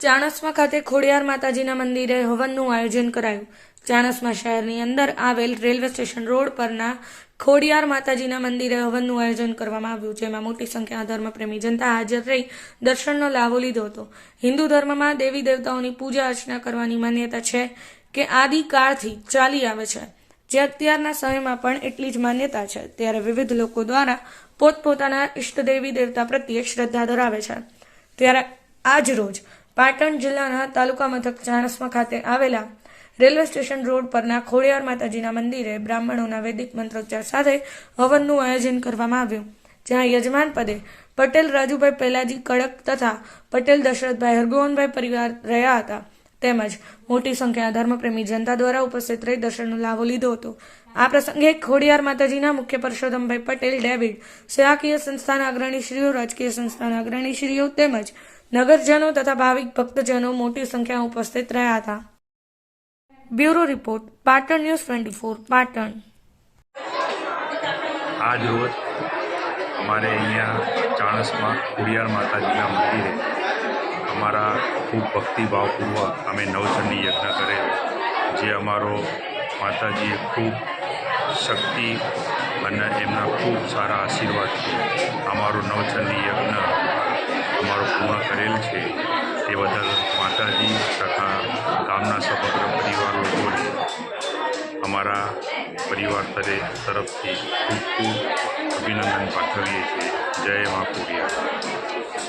ચાણસ્મા ખાતે ખોડિયાર માતાજીના મંદિરે હવનનું આયોજન કરાયું. ચાણસ્મા શહેરની અંદર આવેલ રેલવે સ્ટેશન રોડ પરના ખોડિયાર માતાજીના મંદિરે હવનનું આયોજન કરવામાં આવ્યું, જેમાં મોટી સંખ્યામાં ધર્મપ્રેમી જનતા હાજર રહી દર્શનનો લાભો લીધો હતો. હિન્દુ ધર્મમાં દેવી દેવતાઓની પૂજા અર્ચના કરવાની માન્યતા છે કે આદિકાળથી ચાલી આવે છે. જે અત્યારના સમયમાં પણ એટલી જ માન્યતા છે. ત્યારે વિવિધ લોકો દ્વારા પોતપોતાના ઇષ્ટદેવી દેવતા પ્રત્યે શ્રદ્ધા ધરાવે છે. ત્યારે આજ રોજ પાટણ જિલ્લાના તાલુકા મથક ચાણસ્મા ખાતે આવેલા રેલવે સ્ટેશન રોડ પરના ખોડિયાર માતાજીના મંદિરે બ્રાહ્મણોના વૈદિક મંત્રોચ્ચાર સાથે હવનનું આયોજન કરવામાં આવ્યું. જ્યાં યજમાન પદે પટેલ રાજુભાઈ પેલાજી કડક તથા પટેલ દશરથભાઈ હરગોવનભાઈ પરિવાર રહ્યા હતા. તેમજ મોટી સંખ્યા ધર્મપ્રેમી જનતા દ્વારા ઉપસ્થિત રહી દર્શનનો લાભો લીધો હતો. આ પ્રસંગે ખોડિયાર માતાજીના મુખ્ય પરસોત્તમભાઈ પટેલ, ડેવિડ, સેવાકીય સંસ્થાના અગ્રણીશ્રીઓ રાજકીય સંસ્થાના અગ્રણીશ્રીઓ તેમજ નગરજનો તથા ભાવિક ભક્તજનો મોટી સંખ્યામાં ઉપસ્થિત રહ્યા હતા. Bureau report, Patan news twenty four, Patan. આજ રોજ અમારે અહીંયા ચાણસમાં ખોડિયાર માતાજીના મંદિરે અમારા ખૂબ ભક્તિભાવપૂર્વક અમે નવચંડી યજ્ઞ કરેલ જે અમારો માતાજીએ ખૂબ શક્તિ અને એમના ખૂબ સારા આશીર્વાદથી અમારો નવચંડી યજ્ઞ પૂર્ણ કરેલ છે. તે બદલ માતાજી તથા ગામના સમગ્ર પરિવાર લોકોને અમારા પરિવાર તરે તરફથી ખૂબ ખૂબ અભિનંદન પાઠવીએ છીએ. જય મા ખોડિયાર